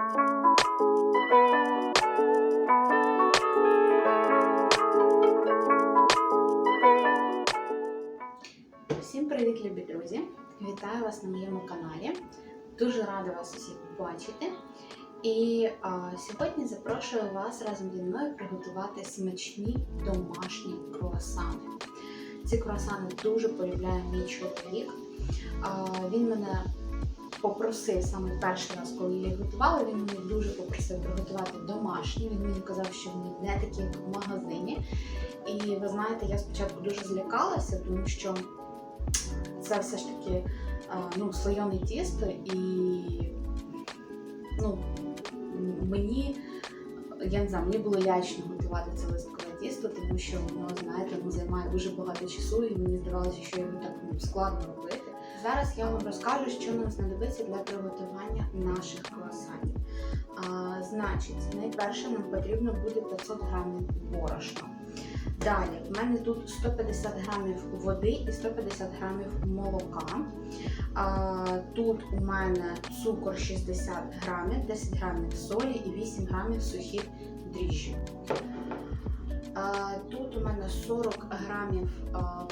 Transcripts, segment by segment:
Всім привіт, любі друзі! Вітаю вас на моєму каналі. Дуже рада вас усіх бачити. І а, сьогодні запрошую вас разом зі мною приготувати смачні домашні круасани. Ці круасани дуже полюбляє мій чоловік. А, він мене попросив саме перший раз, коли я їх готувала, він мене дуже попросив приготувати домашні. Він мені казав, що вони не такі, як в магазині. І ви знаєте, я спочатку дуже злякалася, тому що це все ж таки а, ну, слоєне тісто, і ну, мені, я не знаю, мені було лячно готувати це листкове тісто, тому що воно, знаєте, воно займає дуже багато часу, і мені здавалося, що його так ну, складно робити. Зараз я вам розкажу, що нам знадобиться для приготування наших круасанів. А, значить, найперше нам потрібно буде 500 грамів борошна. Далі, в мене тут 150 грамів води і 150 грамів молока. А, тут у мене цукор 60 грамів, 10 грамів солі і 8 грамів сухих дріжджів. Тут у мене 40 грамів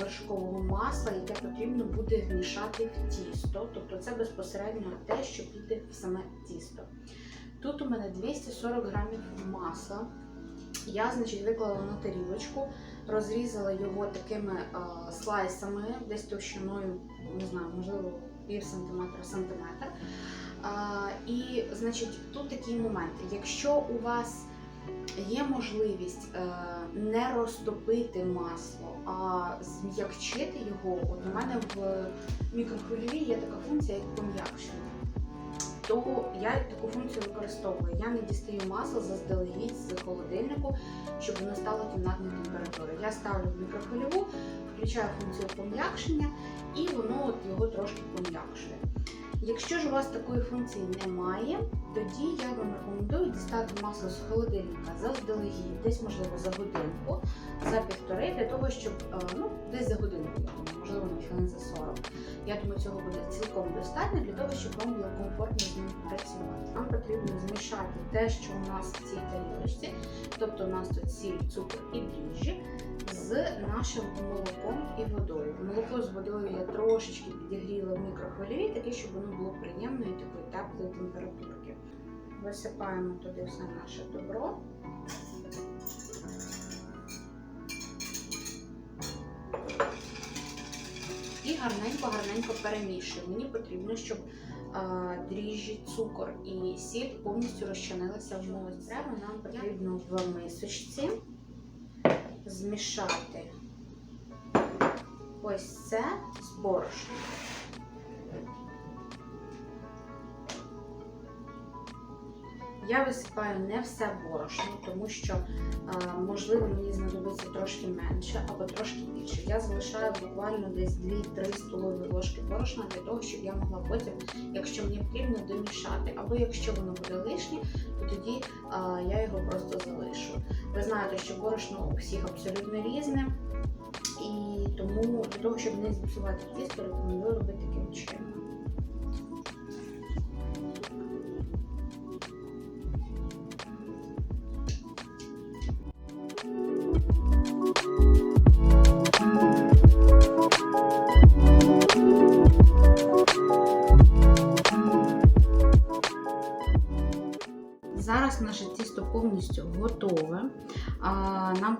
вершкового масла, яке потрібно буде вмішати в тісто. Тобто це безпосередньо те, що піде в саме тісто. Тут у мене 240 грамів масла. Я, значить, виклала на тарілочку, розрізала його такими а, слайсами, десь товщиною, не знаю, можливо, пів сантиметра, сантиметр. А, і, значить, тут такий момент. Якщо у вас є можливість е, не розтопити масло, а зм'якчити його, от у мене в мікрохвильовій є така функція, як пом'якшення. То я таку функцію використовую. Я не дістаю масло заздалегідь з холодильнику, щоб воно стало кімнатної температури. Я ставлю в мікрохвильову, включаю функцію пом'якшення і воно от його трошки пом'якшує. Якщо ж у вас такої функції немає, тоді я вам рекомендую дістати масло з холодильника заздалегідь, десь можливо за годинку, за півтори, для того, щоб е, ну, десь за годинку, можливо, на хвилин за 40. Я думаю, цього буде цілком достатньо для того, щоб вам було комфортно з ним працювати. Нам потрібно змішати те, що у нас в цій тарілочці, тобто у нас тут сіль, цукор і дріжджі, з нашим молоком і водою. Молоко з водою я трошечки підігріла в мікрохвильовій, таке, щоб воно було приємної такої теплої температурки. Висипаємо туди все наше добро. І гарненько-гарненько перемішую. Мені потрібно, щоб дріжджі, цукор і сіль повністю розчинилися в молоці. Нам потрібно в мисочці змішати ось це з борошном. Я висипаю не все борошно, тому що можливо мені знадобиться трошки менше або трошки більше. Я залишаю буквально десь 2-3 столові ложки борошна для того, щоб я могла потім, якщо мені потрібно, домішати. Або якщо воно буде лишнє, тоді а, я його просто залишу. Ви знаєте, що борошно у всіх абсолютно різне, і тому для того, щоб не зіпсувати тісто, рекомендую робити таким чином.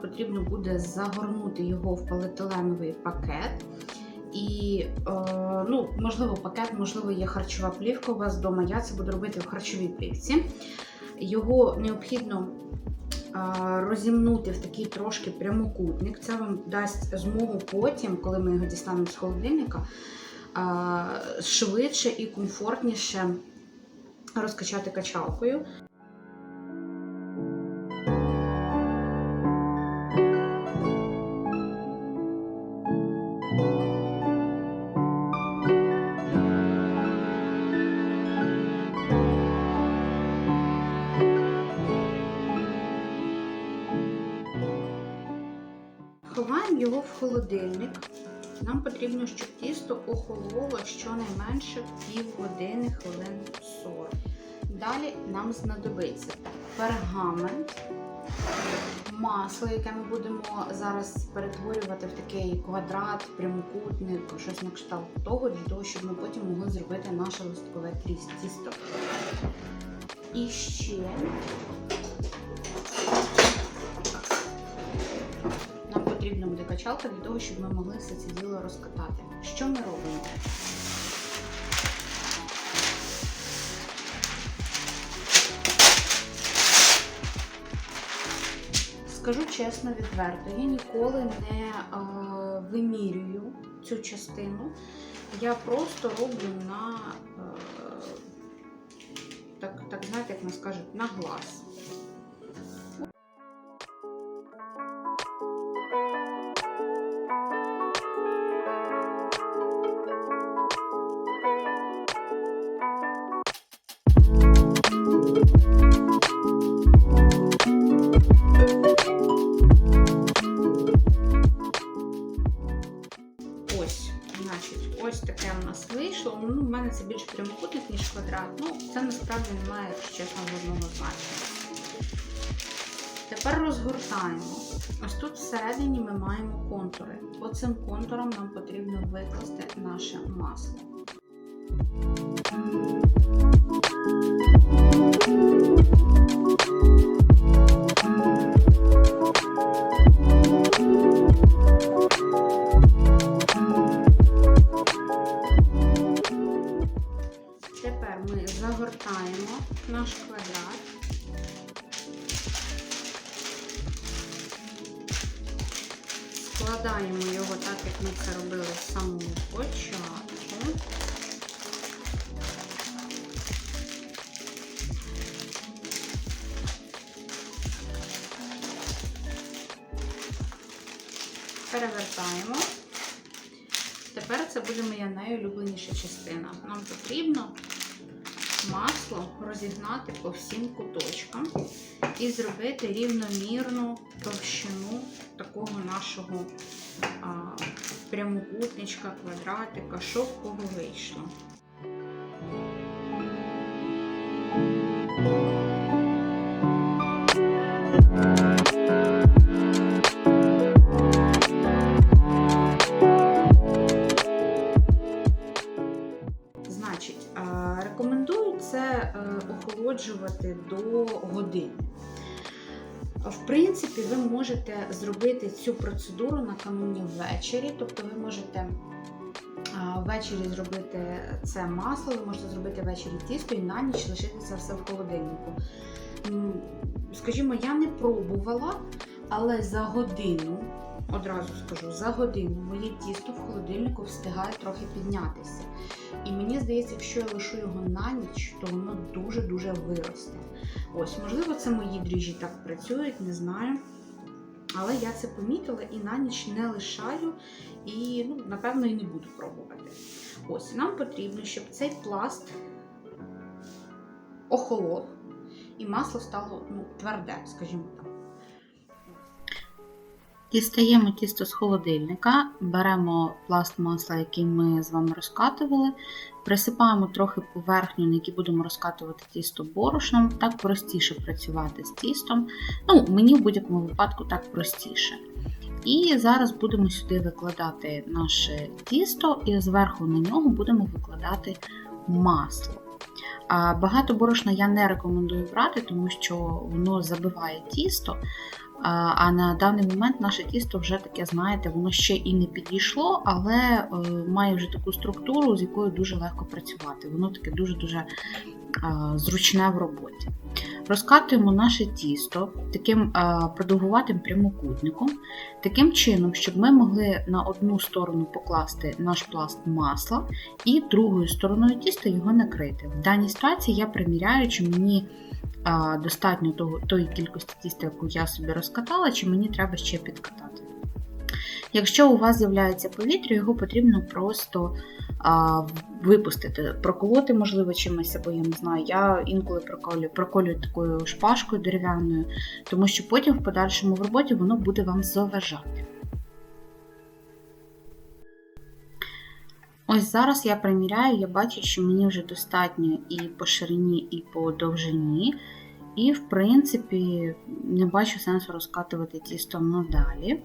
Потрібно буде загорнути його в поліетиленовий пакет. І, е, ну, можливо, пакет, можливо, є харчова плівка у вас вдома. Я це буду робити в харчовій плівці. Його необхідно е, розімнути в такий трошки прямокутник. Це вам дасть змогу потім, коли ми його дістанемо з холодильника, е, швидше і комфортніше розкачати качалкою. Ховаємо його в холодильник. Нам потрібно, щоб тісто охололо щонайменше пів години, хвилин 40. Далі нам знадобиться пергамент, масло, яке ми будемо зараз перетворювати в такий квадрат, прямокутник, щось на кшталт того, для того, щоб ми потім могли зробити наше листкове тісто. І ще качалка для того, щоб ми могли все це діло розкатати. Що ми робимо? Скажу чесно, відверто, я ніколи не е, вимірюю цю частину. Я просто роблю на, е, так, так знаєте, як нас кажуть, на глаз. Тут всередині ми маємо контури. Оцим контуром нам потрібно викласти наше масло. Ми це робили з самого початку. Перевертаємо. Тепер це буде моя найулюбленіша частина. Нам потрібно масло розігнати по всім куточкам і зробити рівномірну товщину такого нашого а, прямокутничка, квадратика, що в кого вийшло. Можете зробити цю процедуру накануні ввечері, тобто ви можете ввечері зробити це масло, ви можете зробити ввечері тісто і на ніч лишити це все в холодильнику. Скажімо, я не пробувала, але за годину, одразу скажу, за годину моє тісто в холодильнику встигає трохи піднятися. І мені здається, якщо я лишу його на ніч, то воно дуже-дуже виросте. Ось, можливо, це мої дріжджі так працюють, не знаю. Але я це помітила і на ніч не лишаю, і, ну, напевно, і не буду пробувати. Ось, нам потрібно, щоб цей пласт охолов, і масло стало ну, тверде, скажімо так. Дістаємо тісто з холодильника, беремо пласт масла, який ми з вами розкатували, присипаємо трохи поверхню, на якій будемо розкатувати тісто борошном, так простіше працювати з тістом. Ну, мені в будь-якому випадку так простіше. І зараз будемо сюди викладати наше тісто, і зверху на нього будемо викладати масло. Багато борошна я не рекомендую брати, тому що воно забиває тісто. А на даний момент наше тісто вже таке, знаєте, воно ще і не підійшло, але е, має вже таку структуру, з якою дуже легко працювати. Воно таке дуже-дуже зручне в роботі. Розкатуємо наше тісто таким продовгуватим прямокутником, таким чином, щоб ми могли на одну сторону покласти наш пласт масла і другою стороною тіста його накрити. В даній ситуації я приміряю, чи мені достатньо того, тої кількості тіста, яку я собі розкатала, чи мені треба ще підкатати. Якщо у вас з'являється повітря, його потрібно просто а, випустити, проколоти, можливо, чимось, або я не знаю, я інколи проколюю, проколюю такою шпажкою дерев'яною, тому що потім в подальшому в роботі воно буде вам заважати. Ось зараз я приміряю, я бачу, що мені вже достатньо і по ширині, і по довжині. І, в принципі, не бачу сенсу розкатувати тісто надалі.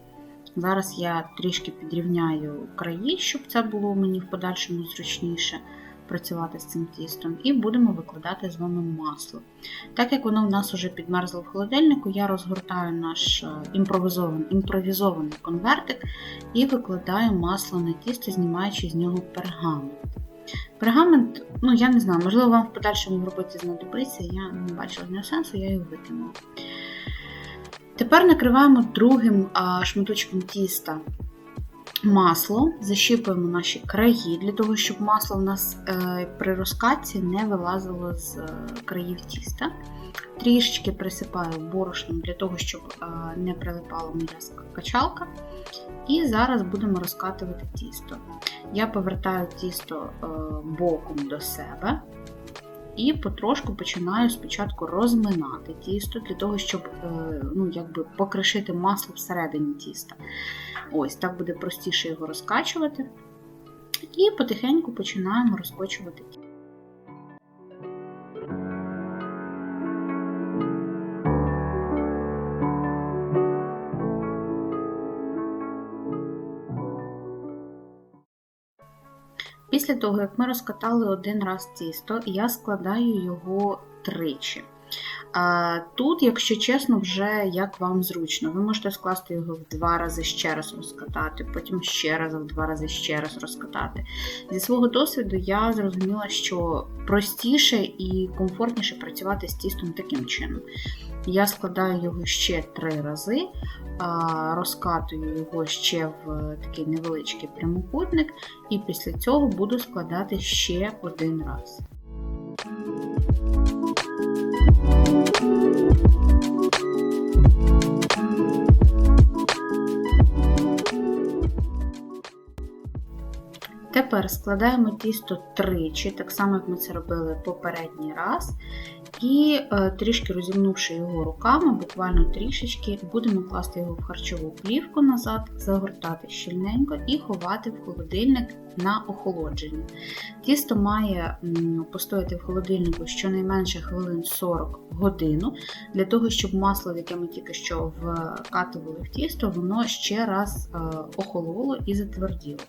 Зараз я трішки підрівняю краї, щоб це було мені в подальшому зручніше працювати з цим тістом, і будемо викладати з вами масло. Так як воно в нас вже підмерзло в холодильнику, я розгортаю наш е, імпровізований, імпровізований конвертик і викладаю масло на тісто, знімаючи з нього пергамент. Пергамент, ну я не знаю, можливо, вам в подальшому в роботі знадобиться, я не бачила з нього сенсу, я його викинула. Тепер накриваємо другим шматочком тіста масло, защіпуємо наші краї, для того, щоб масло в нас е, при розкатці не вилазило з е, країв тіста. Трішечки присипаю борошном для того, щоб е, не прилипала моя качалка. І зараз будемо розкатувати тісто. Я повертаю тісто боком до себе. І потрошку починаю спочатку розминати тісто, для того, щоб ну, якби покришити масло всередині тіста. Ось так буде простіше його розкачувати. І потихеньку починаємо розкочувати тісто. Після того, як ми розкатали один раз тісто, я складаю його тричі. Тут, якщо чесно, вже як вам зручно. Ви можете скласти його в два рази ще раз розкатати, потім ще раз в два рази ще раз розкатати. Зі свого досвіду я зрозуміла, що простіше і комфортніше працювати з тістом таким чином. Я складаю його ще три рази, розкатую його ще в такий невеличкий прямокутник, і після цього буду складати ще один раз. Тепер складаємо тісто тричі, так само, як ми це робили попередній раз. І е, трішки розімнувши його руками, буквально трішечки, будемо класти його в харчову плівку назад, загортати щільненько і ховати в холодильник на охолодження. Тісто має постояти в холодильнику щонайменше хвилин 40 годину, для того, щоб масло, яке ми тільки що вкатували в тісто, воно ще раз е, охололо і затверділо.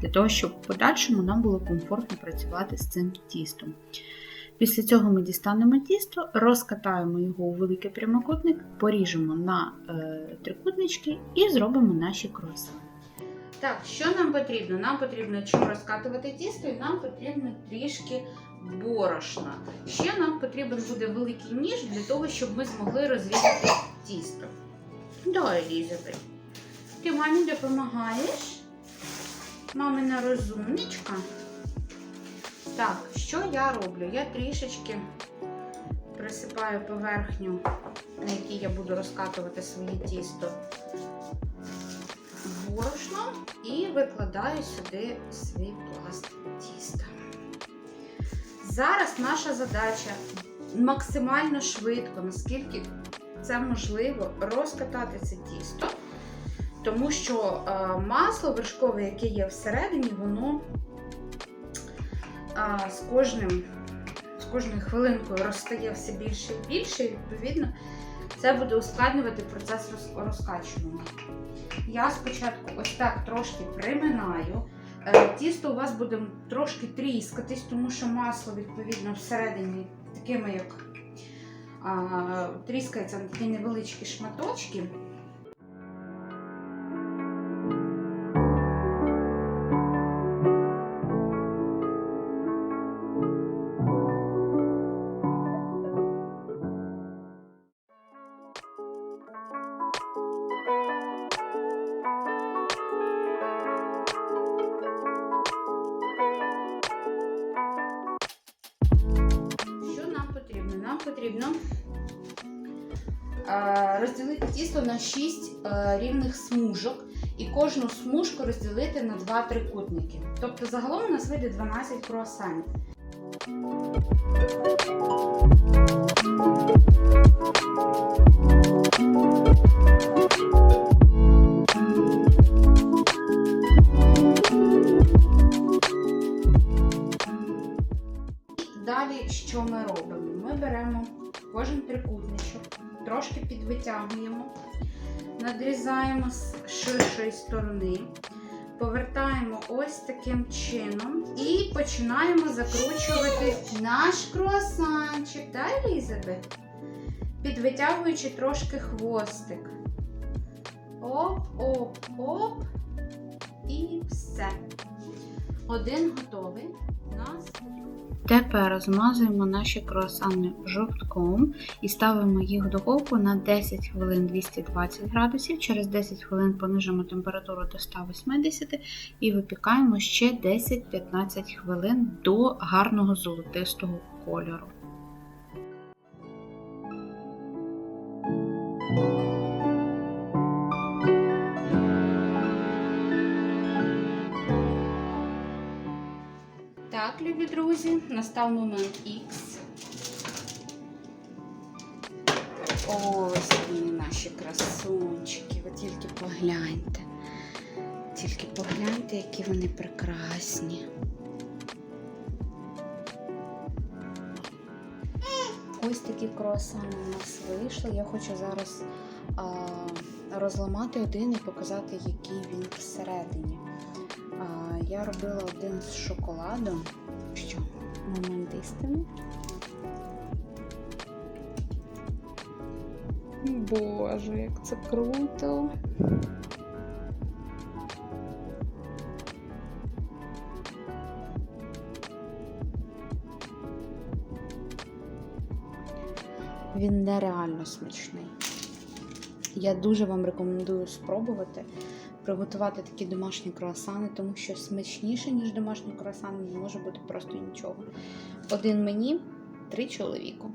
Для того, щоб в подальшому нам було комфортно працювати з цим тістом. Після цього ми дістанемо тісто, розкатаємо його у великий прямокутник, поріжемо на е, трикутнички і зробимо наші круасани. Так, що нам потрібно? Нам потрібно чим розкатувати тісто, і нам потрібно трішки борошна. Ще нам потрібен буде великий ніж для того, щоб ми змогли розрізати тісто. Давай, Елізабет. Ти мамі допомагаєш? Мамина розумничка. Так, що я роблю? Я трішечки присипаю поверхню, на якій я буду розкатувати своє тісто борошном і викладаю сюди свій пласт тіста. Зараз наша задача максимально швидко, наскільки це можливо, розкатати це тісто, тому що е, масло вершкове, яке є всередині, воно з кожним, з кожною хвилинкою розстає все більше і більше, і відповідно це буде ускладнювати процес розкачування. Я спочатку ось так трошки приминаю. Е, тісто у вас буде трошки тріскатись, тому що масло, відповідно, всередині такими, як а, тріскається на такі невеличкі шматочки. Потрібно е, розділити тісто на 6 е, рівних смужок і кожну смужку розділити на 2 трикутники. Тобто загалом у нас вийде 12 круасанів. Ми беремо кожен трикутничок, трошки підвитягуємо, надрізаємо з ширшої сторони, повертаємо ось таким чином і починаємо закручувати наш круасанчик. Да, Елізабет? Підвитягуючи трошки хвостик. Оп, оп, оп. І все. Один готовий. У нас Тепер змазуємо наші круасани жовтком і ставимо їх в духовку на 10 хвилин 220 градусів. Через 10 хвилин понижимо температуру до 180 і випікаємо ще 10-15 хвилин до гарного золотистого кольору. Друзі, настав момент X. Ось вони наші красунчики. Ви тільки погляньте. Тільки погляньте, які вони прекрасні. Ось такі круасани у нас вийшли. Я хочу зараз а, розламати один і показати, який він всередині. А, я робила один з шоколадом. Момент істини. Боже, як це круто. Він нереально смачний. Я дуже вам рекомендую спробувати приготувати такі домашні круасани, тому що смачніше, ніж домашні круасани, не може бути просто нічого. Один мені, три чоловіку.